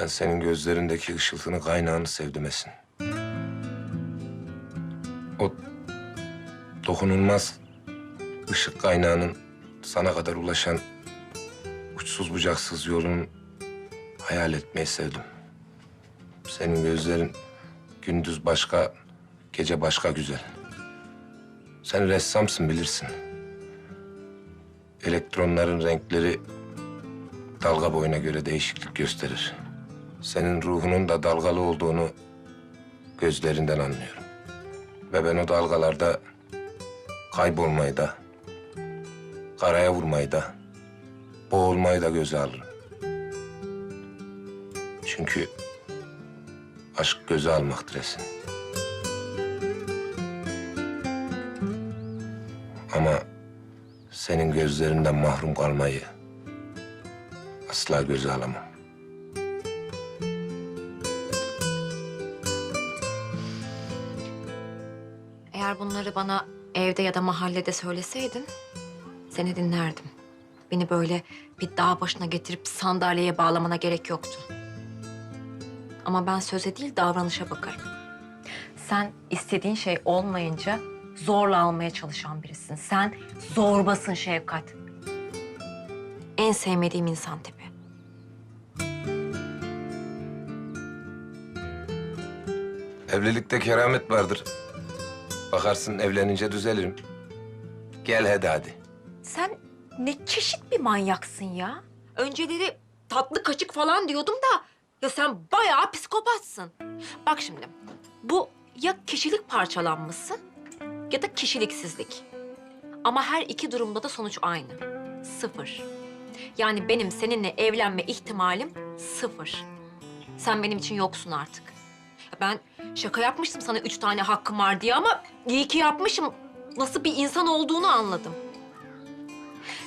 Ben senin gözlerindeki ışıltını, kaynağını sevdim Esin. O dokunulmaz ışık kaynağının sana kadar ulaşan uçsuz bucaksız yolunu hayal etmeyi sevdim. Senin gözlerin gündüz başka, gece başka güzel. Sen ressamsın bilirsin. Elektronların renkleri dalga boyuna göre değişiklik gösterir. Senin ruhunun da dalgalı olduğunu gözlerinden anlıyorum. Ve ben o dalgalarda kaybolmayı da, karaya vurmayı da, boğulmayı da göze alırım. Çünkü aşk göze almaktır Esin. Ama senin gözlerinden mahrum kalmayı asla göze alamam. Eğer bunları bana evde ya da mahallede söyleseydin seni dinlerdim. Beni böyle bir dağ başına getirip sandalyeye bağlamana gerek yoktu. Ama ben söze değil davranışa bakarım. Sen istediğin şey olmayınca zorla almaya çalışan birisin. Sen zorbasın Şevkat. En sevmediğim insan tipi. Evlilikte keramet vardır. Bakarsın evlenince düzelirim. Gel hadi hadi. Sen ne çeşit bir manyaksın ya. Önceleri tatlı kaçık falan diyordum da... ...ya sen bayağı psikopatsın. Bak şimdi, bu ya kişilik parçalanması ya da kişiliksizlik. Ama her iki durumda da sonuç aynı. Sıfır. Yani benim seninle evlenme ihtimalim sıfır. Sen benim için yoksun artık. Ben şaka yapmıştım sana üç tane hakkım var diye ama iyi ki yapmışım. Nasıl bir insan olduğunu anladım.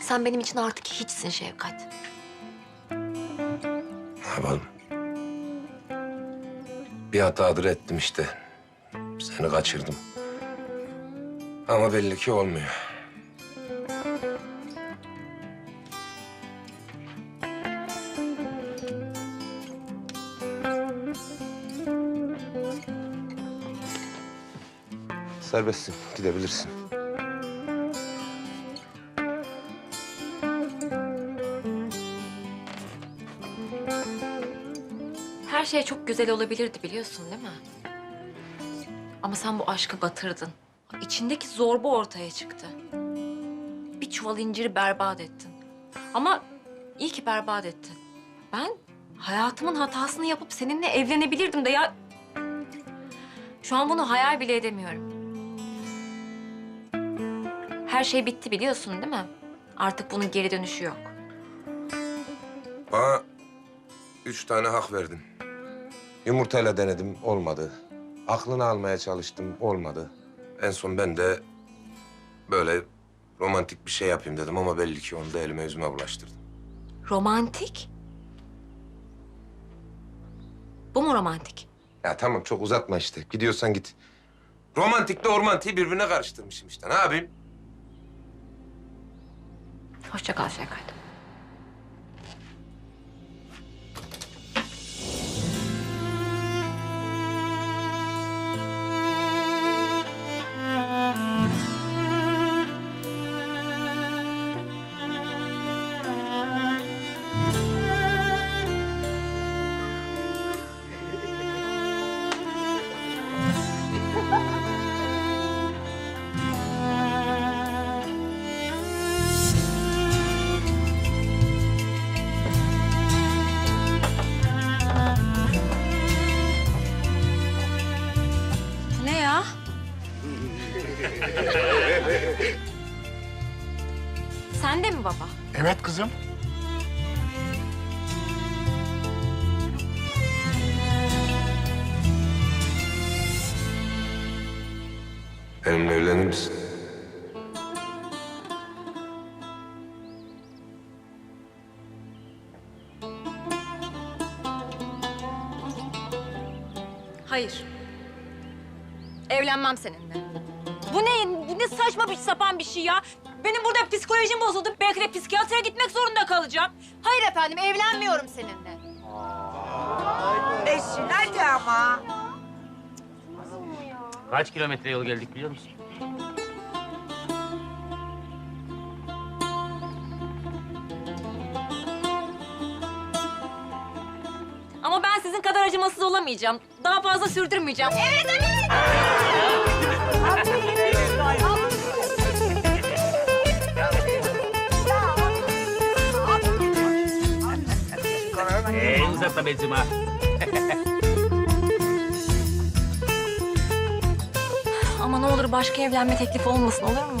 Sen benim için artık hiçsin Şevkat. Yapalım? Bir hatadır ettim işte. Seni kaçırdım. Ama belli ki olmuyor. Serbestsin, gidebilirsin. Her şey çok güzel olabilirdi biliyorsun değil mi? Ama sen bu aşkı batırdın. İçindeki zorba ortaya çıktı. Bir çuval inciri berbat ettin. Ama iyi ki berbat ettin. Ben hayatımın hatasını yapıp seninle evlenebilirdim de ya... Şu an bunu hayal bile edemiyorum. Her şey bitti biliyorsun değil mi? Artık bunun geri dönüşü yok. Bana üç tane hak verdin. Yumurtayla denedim, olmadı. Aklını almaya çalıştım, olmadı. En son ben de böyle romantik bir şey yapayım dedim ama belli ki onu da elime yüzüme bulaştırdım. Romantik? Bu mu romantik? Ya tamam çok uzatma işte. Gidiyorsan git. Romantikle ormantiği birbirine karıştırmışım işte. Ne yapayım? Hoşça kal Şevkat. Sen de mi baba? Evet kızım. Benimle evlenir misin? Hayır. Evlenmem seninle. Bu ne? Bu ne saçma bir sapan bir şey ya? Benim burada psikolojim bozuldu. Belki de psikiyatra gitmek zorunda kalacağım. Hayır efendim, evlenmiyorum seninle. Esin hadi ama. Kaç kilometre yol geldik biliyor musun? Acımasız olamayacağım. Daha fazla sürdürmeyeceğim. Evet, evet. Ee, uzatma benzimi ha. Ama ne olur başka evlenme teklifi olmasın olur mu?